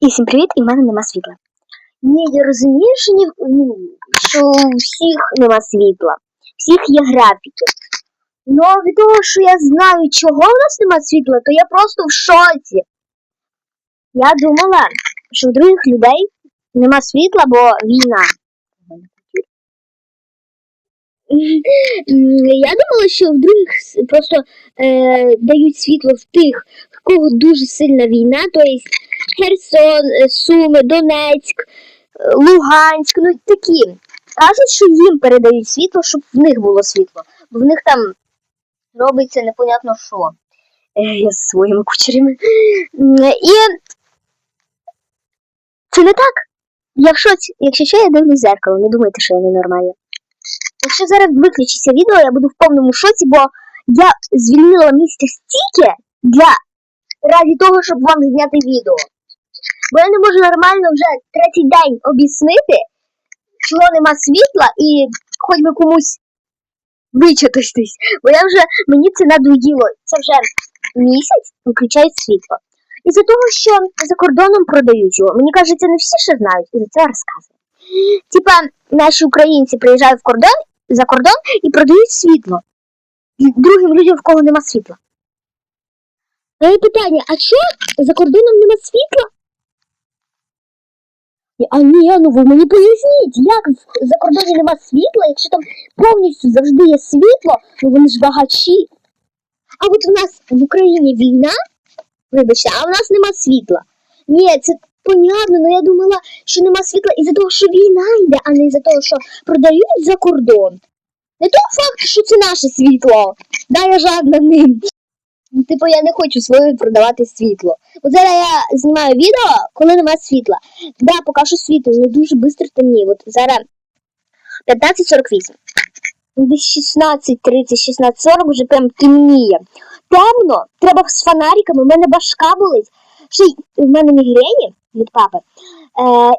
І всім привіт, і в мене нема світла. Ні, я розумію, що, ні, ну, що у всіх нема світла, всіх є графіки. Ну, від того, що я знаю, чого в нас нема світла, то я просто в шоці. Я думала, що в других людей нема світла, бо війна. Я думала, що в других просто е, дають світло в тих, в кого дуже сильна війна, тобто Херсон, е, Суми, Донецьк, е, Луганськ, ну такі. Кажуть, що їм передають світло, щоб в них було світло, бо в них там робиться непонятно що. Е, Я з своїми кучерями. І це не так. Я в шоці. Якщо що, я дивлюсь зеркало, не думайте, що я ненормальна. Якщо зараз виключиться відео, я буду в повному шоці, бо я звільнила місце стільки для раді того, щоб вам зняти відео. Бо я не можу нормально вже третій день об'яснити, чого нема світла і хоч би комусь вичитатись. Бо я вже мені це надоїло. Це вже місяць виключають світло. Із-за того, що за кордоном продають його. Мені кажеться, не всі ще знають, і за це я розказую. Типа, наші українці приїжджають в кордон за кордон і продають світло другим людям, в кого нема світла. Моє питання, а що за кордоном нема світла? А ні, ну ви мені поясніть, як за кордоном нема світла, якщо там повністю завжди є світло, ну вони ж багачі. А от у нас в Україні війна, вибачте, а в нас нема світла. Ні, це понятно, але я думала, що нема світла із-за того, що війна йде, а не із-за того, що продають за кордон. Не той факт, що це наше світло. Да, я жадна ним. Ну, Типу, я не хочу своє продавати світло. От зараз я знімаю відео, коли нема світла. Да, поки що світло, не дуже швидко темніє. От зараз 15.48. Десь 16.30, 16.40 вже прям темніє. Темно, треба з фонариками, у мене башка болить. Ще й в мене мігрені від папи. Е,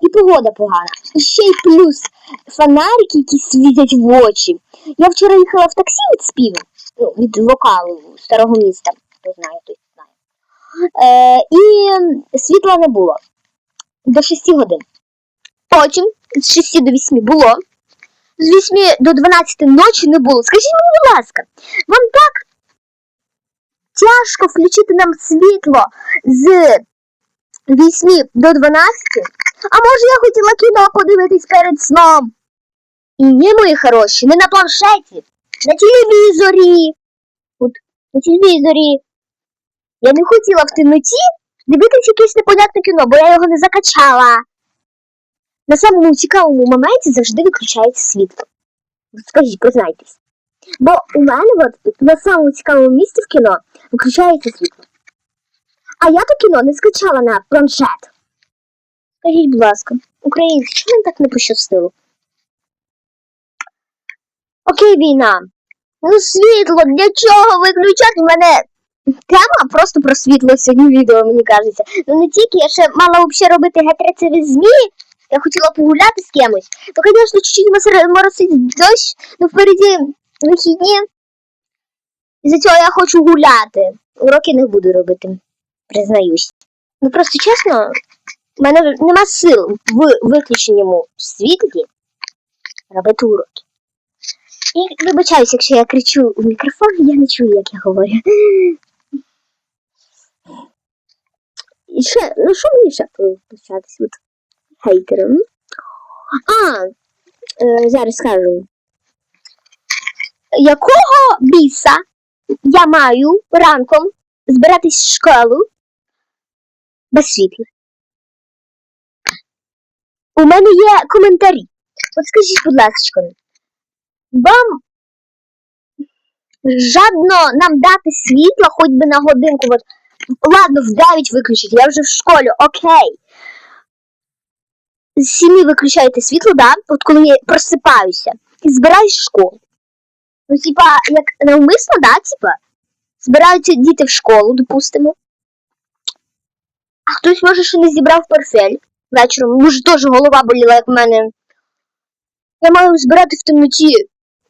і погода погана. І ще й плюс фонарики, які світять в очі. Я вчора їхала в таксі від співу, ну, від вокалу старого міста. Хто знає, той знає. Е, і світла не було до 6 годин. Потім з 6 до 8 було. З 8 до 12 ночі не було. Скажіть мені, будь ласка, вам так тяжко включити нам світло з 8 до 12? А може я хотіла кіно подивитись перед сном? І Ні, мої хороші, не на планшеті, на телевізорі. От, на телевізорі. Я не хотіла в темноті дивитися якесь непонятне кіно, бо я його не закачала. На самому цікавому моменті завжди виключається світло. Скажіть, признайтесь. Бо у мене от на самому цікавому місці в кіно виключається світло. А я то кіно не скачала на планшет. Скажіть, будь ласка, українці, чому так не пощастило? Окей, війна. Ну, світло, для чого виключати мене? Тема просто про світло сьогодні відео, мені кажеться. Ну не тільки, я ще мала взагалі робити гетерицеві змі. Я хотіла погуляти з кимось. То, звісно, чуть-чуть моросить дощ, ну впереді вихідні. Із-за цього я хочу гуляти. Уроки не буду робити, признаюсь. Ну просто чесно, в мене нема сил в виключеному світлі робити уроки. І вибачаюсь, якщо я кричу в мікрофон, я не чую, як я говорю. І ще, ну що мені ще початися от хейтером? А, е, зараз скажу. Якого біса я маю ранком збиратись в школу без світла? У мене є коментарі. От скажіть, будь ласка, вам жадно нам дати світло хоч би на годинку. От, ладно, в 9 виключить, я вже в школі, окей. З 7 виключаєте світло, да? От коли я просипаюся і збираюсь в школу. Ну, типа, як навмисно, да, типа, збираються діти в школу, допустимо. А хтось може ще не зібрав портфель вечором. Може теж голова боліла, як в мене. Я маю збирати в темноті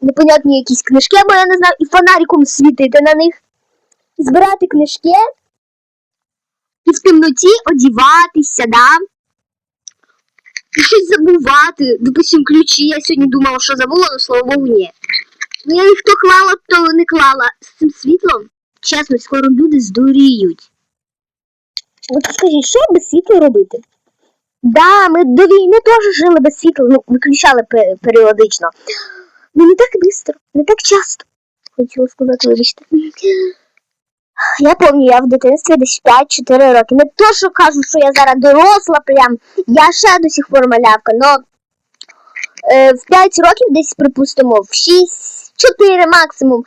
непонятні якісь книжки, або я не знаю, і фонариком світити на них. Збирати книжки і в темноті одіватися, да? І щось забувати. Допустим, ключі. Я сьогодні думала, що забула, але слава Богу, ні. Я їх то клала, то не клала. З цим світлом, чесно, скоро люди здуріють. От скажіть, що без світла робити? Да, ми до війни теж жили без світла, ну, виключали періодично. Ну не так швидко, не так часто. Хотіла сказати, вибачте. Я пам'ятаю, я в дитинстві десь 5-4 роки. Не то, що кажу, що я зараз доросла, прям я ще до сих пор малявка, но е, в 5 років десь, припустимо, в 6-4 максимум,